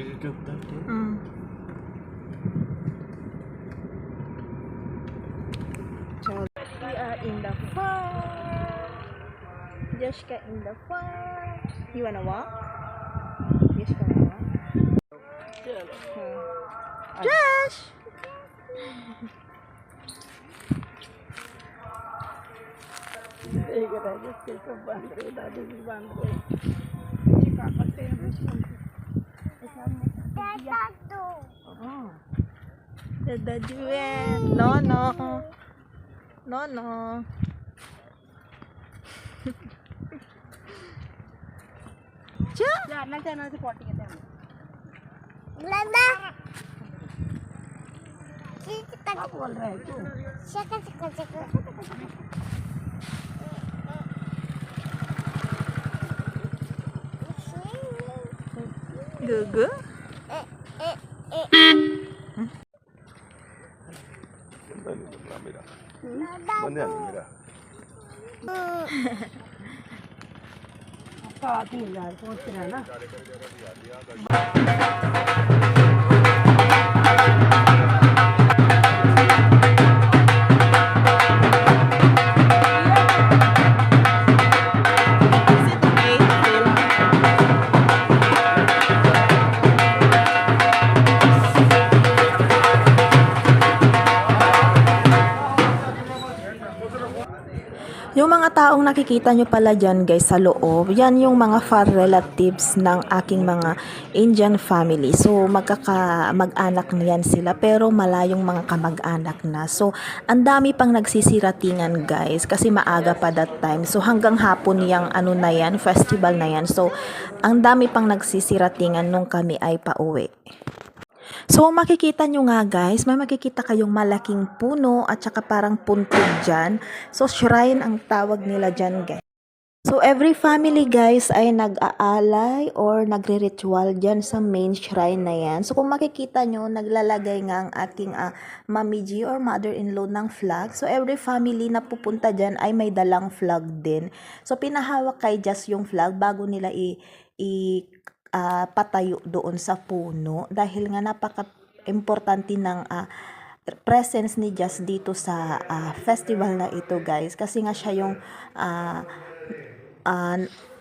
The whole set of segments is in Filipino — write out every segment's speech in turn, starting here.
We could go that in. Mm. We are in the park. get in the park. You wanna walk? Jessica wanna walk? Yeah. Hmm. Josh! Ini kita jadi sesuatu yang tidak dibantu. Kita pasti harus Oh. Dada Juen. No, no. No, no. Ja. बोल रहा है तू 그그? 응? 너는 남이라. 너는 아니라. 아빠 아들 날 꽃이라나? Taong nakikita nyo pala dyan guys sa loob, yan yung mga far relatives ng aking mga Indian family. So magkaka mag-anak na yan sila pero malayong mga kamag-anak na. So ang dami pang nagsisiratingan guys kasi maaga pa that time. So hanggang hapon yung ano na yan, festival na yan. So ang dami pang nagsisiratingan nung kami ay pauwi. So, makikita nyo nga guys, may makikita kayong malaking puno at saka parang puntod dyan. So, shrine ang tawag nila dyan guys. So, every family guys ay nag-aalay or nagre-ritual dyan sa main shrine na yan. So, kung makikita nyo, naglalagay nga ang aking uh, Mami G or mother-in-law ng flag. So, every family na pupunta dyan ay may dalang flag din. So, pinahawak kay Just yung flag bago nila i- i- ah, patayo doon sa puno dahil nga napaka importante ng ah, presence ni Jazz dito sa ah, festival na ito guys. Kasi nga siya yung ah, ah,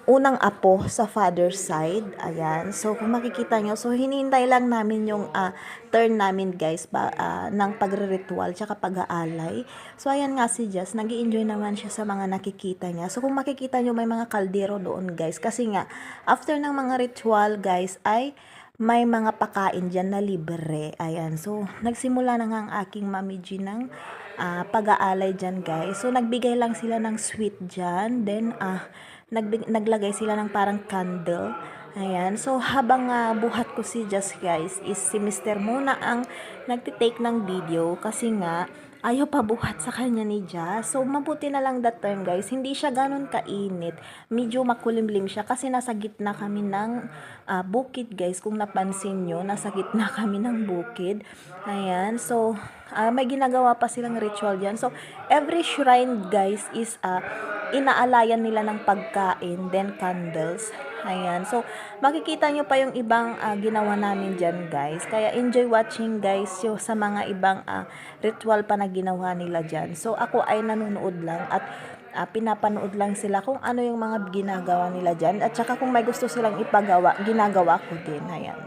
unang apo sa father's side. Ayan. So, kung makikita nyo, so hinihintay lang namin yung ah, turn namin guys ba, ah, ng pagre-ritual tsaka pag-aalay. So, ayan nga si Jess. nag enjoy naman siya sa mga nakikita niya. So, kung makikita nyo, may mga kaldero doon guys. Kasi nga, after ng mga ritual guys, ay may mga pakain dyan na libre. Ayan. So, nagsimula na nga ang aking mami G ng ah, pag-aalay dyan, guys. So, nagbigay lang sila ng sweet dyan. Then, ah, nagbig- naglagay sila ng parang candle. Ayan. So, habang ah, buhat ko si Just, guys, is si Mr. muna ang nagtitake ng video kasi nga, ayaw pa buhat sa kanya ni Jazz. So, mabuti na lang that time, guys. Hindi siya ganun kainit. Medyo makulimlim siya kasi nasa gitna kami ng ah, bukid, guys. Kung napansin nyo, nasa gitna kami ng bukid. Ayan. So, ah, may ginagawa pa silang ritual dyan. So, every shrine, guys, is ah, inaalayan nila ng pagkain, then candles. Ayan. So, makikita nyo pa yung ibang ah, ginawa namin dyan, guys. Kaya enjoy watching, guys, yung sa mga ibang ah, ritual pa na ginawa nila dyan. So, ako ay nanonood lang at ah, pinapanood lang sila kung ano yung mga ginagawa nila dyan. At saka kung may gusto silang ipagawa, ginagawa ko din. Ayan.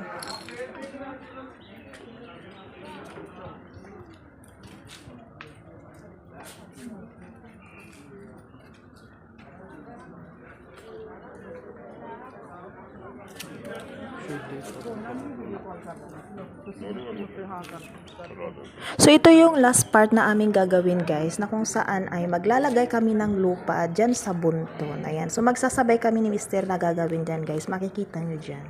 So ito yung last part na aming gagawin guys na kung saan ay maglalagay kami ng lupa dyan sa bunton. Ayan. So magsasabay kami ni Mr. na gagawin dyan guys. Makikita nyo dyan.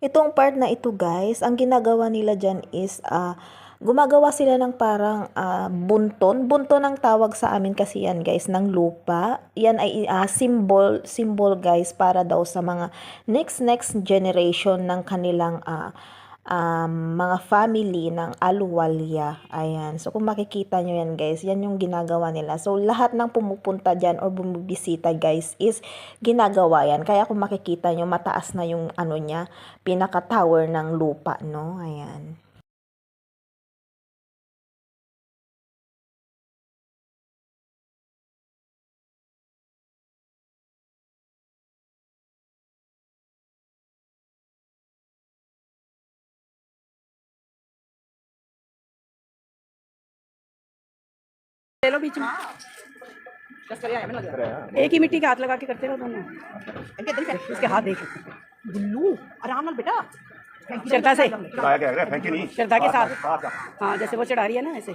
Itong part na ito guys, ang ginagawa nila dyan is ah, gumagawa sila ng parang ah, bunton. Bunton ang tawag sa amin kasi yan guys ng lupa. Yan ay ah, symbol, symbol guys para daw sa mga next next generation ng kanilang ah, um, mga family ng Aluwalia. Ayan. So, kung makikita nyo yan, guys, yan yung ginagawa nila. So, lahat ng pumupunta dyan or bumibisita, guys, is ginagawa yan. Kaya kung makikita nyo, mataas na yung ano niya, pinaka-tower ng lupa, no? Ayan. ले लो बीच में। एक ही मिट्टी के हाथ लगा के करते रहो दोनों। इसके हाथ देख। गुल्लू आराम नाल बेटा। श्रद्धा से। है फेंके नहीं। श्रद्धा के साथ हाँ जैसे वो चढ़ा रही है ना ऐसे।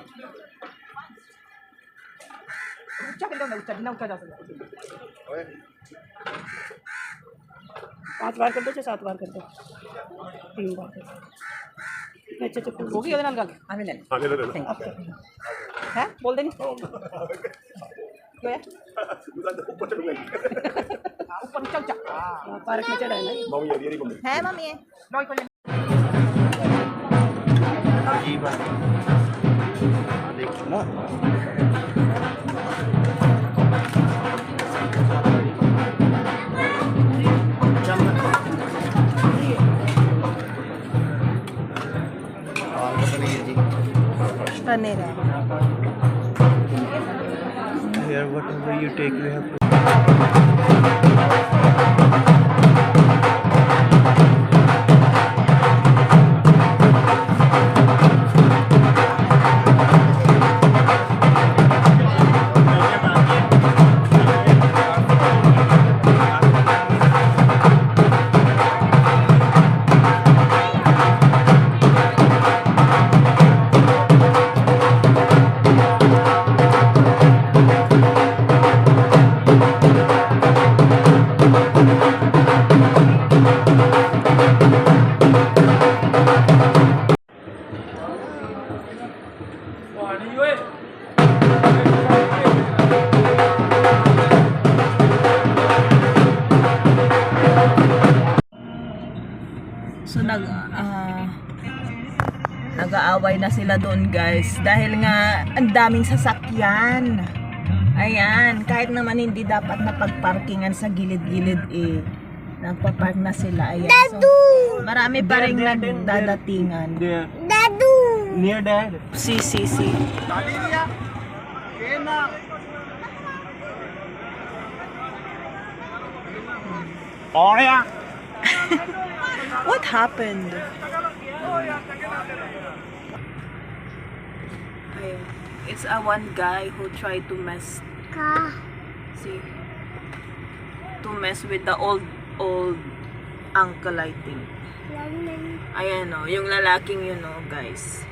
पाँच बार कर दो चाहे सात बार कर दो। तीन बार कर दो। ਅੱਛਾ ਚੁੱਪ ਹੋ। ਗਈ ਉਹਦੇ ਨਾਲ ਗੱਲ? ਆਵੇਂ ਲੈ ਲੈ ਹਾਂ ਲੈ ਲੈ ਹੈ? ਬੋਲਦੇ ਨਹੀਂ ਹੋਇਆ? ਉੱਪਰ ਚੜ ਗਈ ਉੱਪਰ ਚੱਲ ਚੱਲ ਪਾਰਕ ਵਿੱਚ ਚੜਾਇਆ ਨਾ ਮਾਮੀ ਯਾਰ ਯਾਰੀ ਬੰਦੇ ਹੈ ਮਾਮੀ ਇਹ? ਲੋਈ ਕੋਲ ਜੀ ਬਸ ਦੇਖੋ। ਨਾ। Paneer. Here, whatever you take, you have to. So nag ah, nag-aaway na sila doon guys dahil nga ang daming sasakyan. Ayan, kahit naman hindi dapat na pagparkingan sa gilid-gilid eh. Nagpa-park na sila. Ayan. So, marami pa rin nagdadatingan. near dad. Si, si, si. Dali Valeria, Elena. Oria. what happened? Okay. It's a one guy who tried to mess see to mess with the old old uncle I think. Ayan no, yung lalaking you o, oh, know, guys.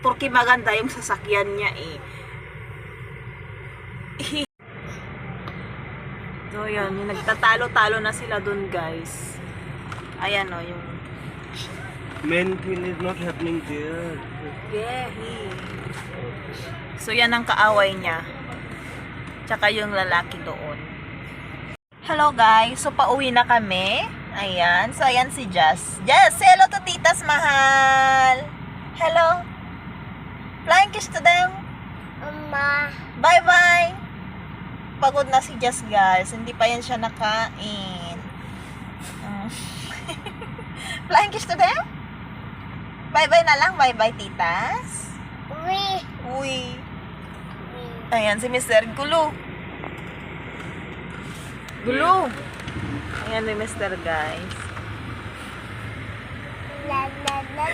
Porque maganda yung sasakyan niya eh. So, yun, yung nagtatalo-talo na sila dun, guys. Ayan, o, yung... Main thing is not happening there. Yeah, he... So, yan ang kaaway niya. Tsaka yung lalaki doon. Hello, guys. So, pauwi na kami. Ayan. So, ayan si Jess. Jess, hello to titas, mahal. Hello. Flying kiss to them. Mama. Bye-bye. Pagod na si Jess, guys. Hindi pa yan siya nakain. Uh, flying kiss to them. Bye-bye na lang. Bye-bye, titas. Uwi. Uwi. Ayan, si Mr. Gulo. Gulo. Ayan, si Mr. guys. La, la, la.